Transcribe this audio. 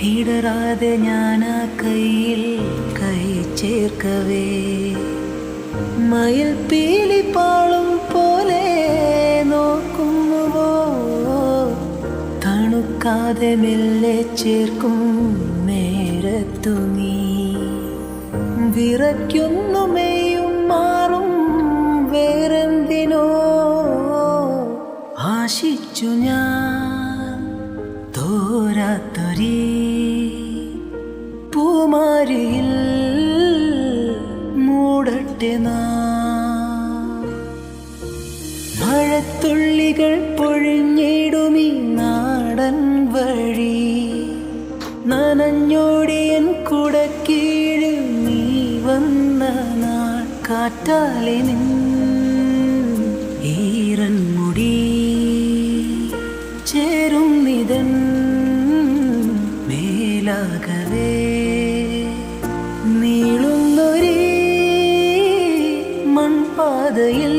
ഇടറാതെ ഞാൻ ആ കയ്യിൽ കൈ ചേർക്കവേ. മയിൽ പീലിപ്പാളും പാളും പോലെ നോക്കുന്നുവോ? തണുക്കാതെ മെല്ലെ ചേർക്കും നേരത്തു നീ വിറയ്ക്കുന്നു മെയ്യും മാറും വേറെന്തിനോ? ആശിച്ചു ഞാൻ തോരാത്തൊരീ പൂമാരിയിൽ മൂടട്ടെ നാം. മഴത്തുള്ളികൾ പൊഴിഞ്ഞിടുമീ നാടൻ വഴി. നനഞ്ഞോടിയൻ കുടക്കീഴിൽ നീ വന്ന നാൾ കാറ്റാലെ ഈറൻ മുടി. ചേരും നിതൻ മേലാകവേ നീളുന്നൊരേ മൺപാതയിൽ